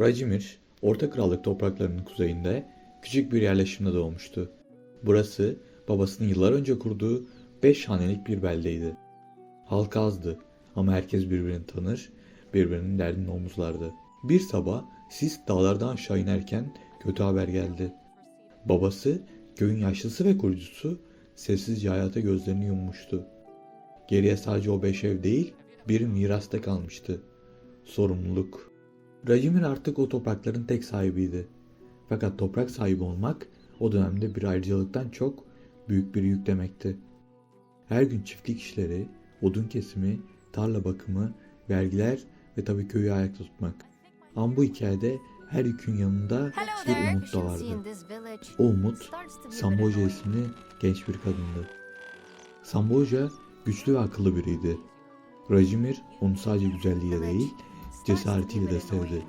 Rajimir, Orta Krallık topraklarının kuzeyinde küçük bir yerleşimde doğmuştu. Burası babasının yıllar önce kurduğu beş hanelik bir beldeydi. Halk azdı ama herkes birbirini tanır, birbirinin derdini omuzlardı. Bir sabah sis dağlardan aşağı inerken kötü haber geldi. Babası, köyün yaşlısı ve kurucusu sessizce hayata gözlerini yummuştu. Geriye sadece o beş ev değil, bir miras da kalmıştı. Sorumluluk. Rajimir artık o toprakların tek sahibiydi. Fakat toprak sahibi olmak o dönemde bir ayrıcalıktan çok büyük bir yük demekti. Her gün çiftlik işleri, odun kesimi, tarla bakımı, vergiler ve tabii köyü ayakta tutmak. Ama bu hikayede her yükün yanında bir umut da vardı. O umut Samboja isimli genç bir kadındı. Samboja güçlü ve akıllı biriydi. Rajimir onu sadece güzelliğiyle değil, cesaretiyle de sevdi.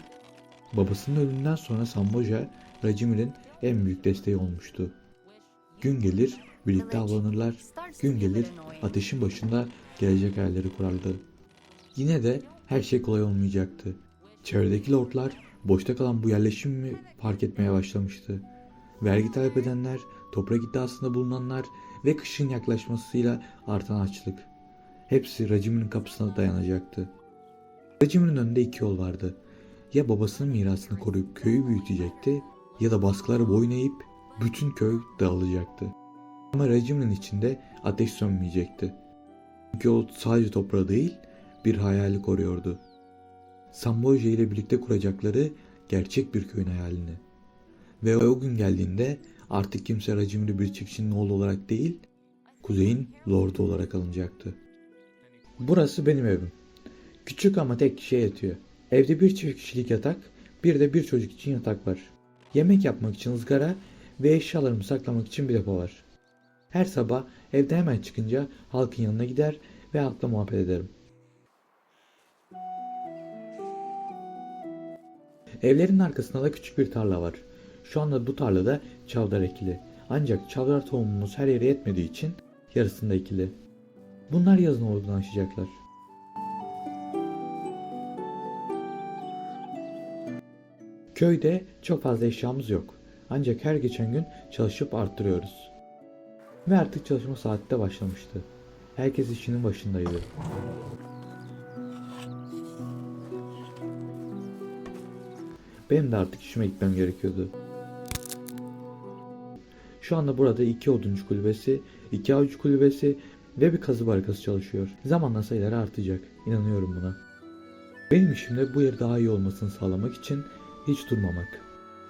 Babasının ölümünden sonra Samboja, Rajimir'in en büyük desteği olmuştu. Gün gelir, birlikte avlanırlar, gün gelir, ateşin başında gelecek hayalleri kurardı. Yine de her şey kolay olmayacaktı. Çevredeki lordlar boşta kalan bu yerleşimi fark etmeye başlamıştı. Vergi talep edenler, toprak iddiasında bulunanlar ve kışın yaklaşmasıyla artan açlık. Hepsi Racimir'in kapısına dayanacaktı. Racimir'in önünde iki yol vardı. Ya babasının mirasını koruyup köyü büyütecekti ya da baskıları boyun eğip bütün köy dağılacaktı. Ama Racimir'in içinde ateş sönmeyecekti. Çünkü o sadece toprağı değil bir hayali koruyordu. Samboja ile birlikte kuracakları gerçek bir köyün hayalini. Ve o gün geldiğinde artık kimse Racimir'i bir çiftçinin oğlu olarak değil, kuzeyin lordu olarak alınacaktı. Burası benim evim. Küçük ama tek kişiye yetiyor. Evde bir çift kişilik yatak, bir de bir çocuk için yatak var. Yemek yapmak için ızgara ve eşyalarımı saklamak için bir depo var. Her sabah evde hemen çıkınca halkın yanına gider ve halkla muhabbet ederim. Evlerin arkasında da küçük bir tarla var. Şu anda bu tarlada çavdar ekili. Ancak çavdar tohumumuz her yere yetmediği için yarısında ekili. Bunlar yazın olgunlaşacaklar. Köyde çok fazla eşyamız yok. Ancak her geçen gün çalışıp arttırıyoruz. Ve artık çalışma saati başlamıştı. Herkes işinin başındaydı. Benim de artık işime gitmem gerekiyordu. Şu anda burada iki oduncu kulübesi, iki avcı kulübesi ve bir kazı barikası çalışıyor. Zamanla sayıları artacak. İnanıyorum buna. Benim işim de bu yeri daha iyi olmasını sağlamak için hiç durmamak.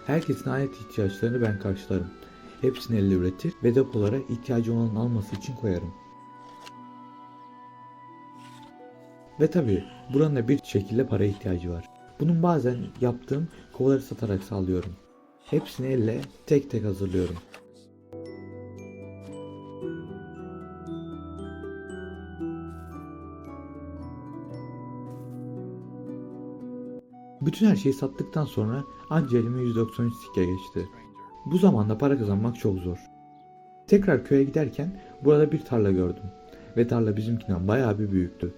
Herkesin alet ihtiyaçlarını ben karşılarım. Hepsini elle üretir ve depolara ihtiyacı olan alması için koyarım. Ve tabii buranın da bir şekilde para ihtiyacı var. Bunun bazen yaptığım kovaları satarak sağlıyorum. Hepsini elle tek tek hazırlıyorum. Bütün her şeyi sattıktan sonra anca elime 193 sikke geçti. Bu zamanda para kazanmak çok zor. Tekrar köye giderken burada bir tarla gördüm. Ve tarla bizimkinden bayağı bir büyüktü.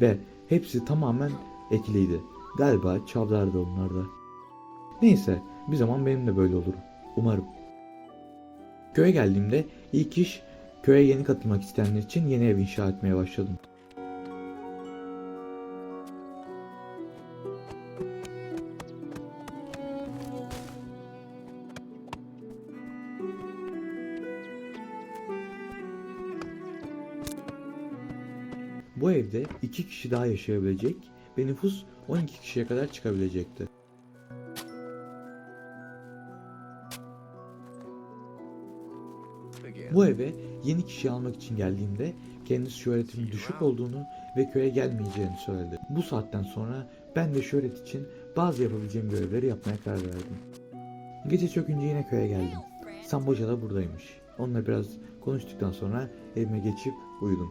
Ve hepsi tamamen ekiliydi. Galiba çavdardı onlar da. Neyse bir zaman benim de böyle olur. Umarım. Köye geldiğimde ilk iş köye yeni katılmak isteyenler için yeni ev inşa etmeye başladım. Bu evde iki kişi daha yaşayabilecek ve nüfus 12 kişiye kadar çıkabilecekti. Bu eve yeni kişi almak için geldiğimde kendisi şöhretimin düşük olduğunu ve köye gelmeyeceğini söyledi. Bu saatten sonra ben de şöhret için bazı yapabileceğim görevleri yapmaya karar verdim. Gece çökünce yine köye geldim. Samboca da buradaymış. Onunla biraz konuştuktan sonra evime geçip uyudum.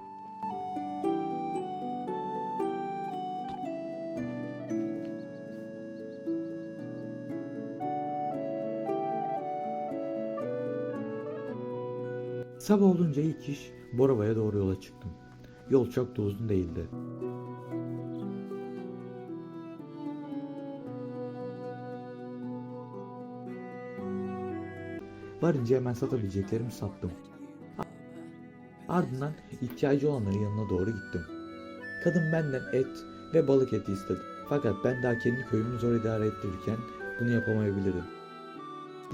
Sabah olunca ilk iş Borova'ya doğru yola çıktım. Yol çok da uzun değildi. Varınca hemen satabileceklerimi sattım. Ardından ihtiyacı olanların yanına doğru gittim. Kadın benden et ve balık eti istedi. Fakat ben daha kendi köyümü zor idare ettirirken bunu yapamayabilirim.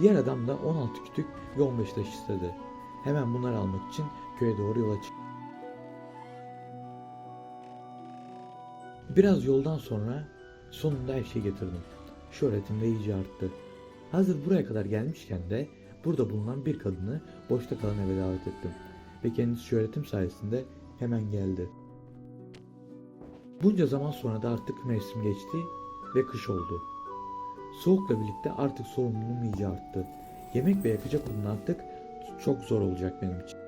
Diğer adam da 16 kütük ve 15 taş istedi. Hemen bunları almak için köye doğru yola çıktım. Biraz yoldan sonra sonunda her şeyi getirdim. Şöhretim de iyice arttı. Hazır buraya kadar gelmişken de burada bulunan bir kadını boşta kalan eve davet ettim. Ve kendisi şöhretim sayesinde hemen geldi. Bunca zaman sonra da artık mevsim geçti ve kış oldu. Soğukla birlikte artık sorumluluğum iyice arttı. Yemek ve yakacak odun artık çok zor olacak benim için.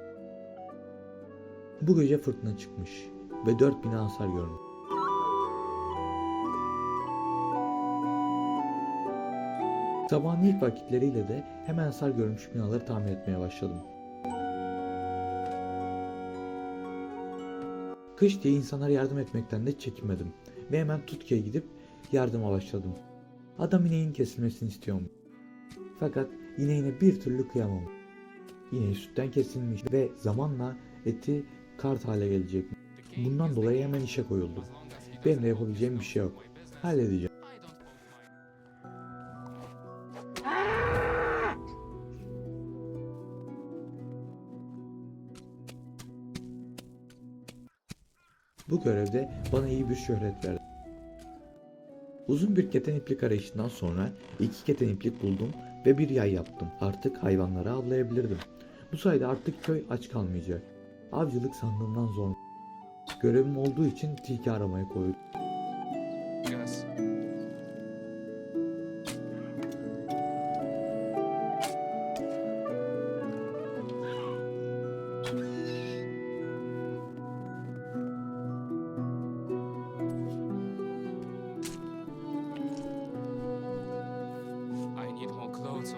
Bu gece fırtına çıkmış ve 4000 hasar görmüş. Sabahın ilk vakitleriyle de hemen hasar görmüş binaları tamir etmeye başladım. Kış diye insanlara yardım etmekten de çekinmedim ve hemen Tutki'ye gidip yardıma başladım. Adam ineğin kesilmesini istiyormuş. Fakat ineğine bir türlü kıyamam. İneği sütten kesilmiş ve zamanla eti kart hale gelecek. Bundan dolayı hemen işe koyuldum. Benim de yapabileceğim bir şey yok. Halledeceğim. Bu görevde bana iyi bir şöhret verdi. Uzun bir keten iplik arayışından sonra iki keten iplik buldum ve bir yay yaptım. Artık hayvanları avlayabilirdim. Bu sayede artık köy aç kalmayacak. Avcılık sandığımdan zor. Görevim olduğu için tilki aramaya koyuldum.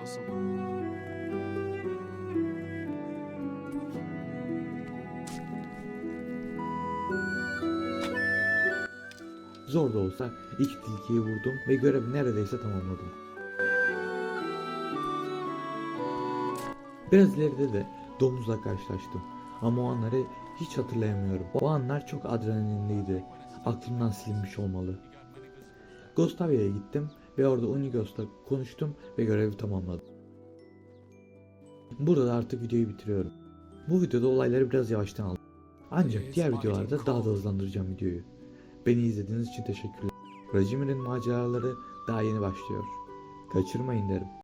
Also. Zor da olsa iki tilkiyi vurdum ve görevi neredeyse tamamladım. Biraz ileride de domuzla karşılaştım. Ama o anları hiç hatırlayamıyorum. O anlar çok adrenalinliydi. Aklımdan silinmiş olmalı. Gostavya'ya gittim ve orada Unigos'la konuştum ve görevi tamamladım. Burada da artık videoyu bitiriyorum. Bu videoda olayları biraz yavaştan aldım. Ancak diğer videolarda daha da hızlandıracağım videoyu. Beni izlediğiniz için teşekkürler. Rajimir'in maceraları daha yeni başlıyor. Kaçırmayın derim.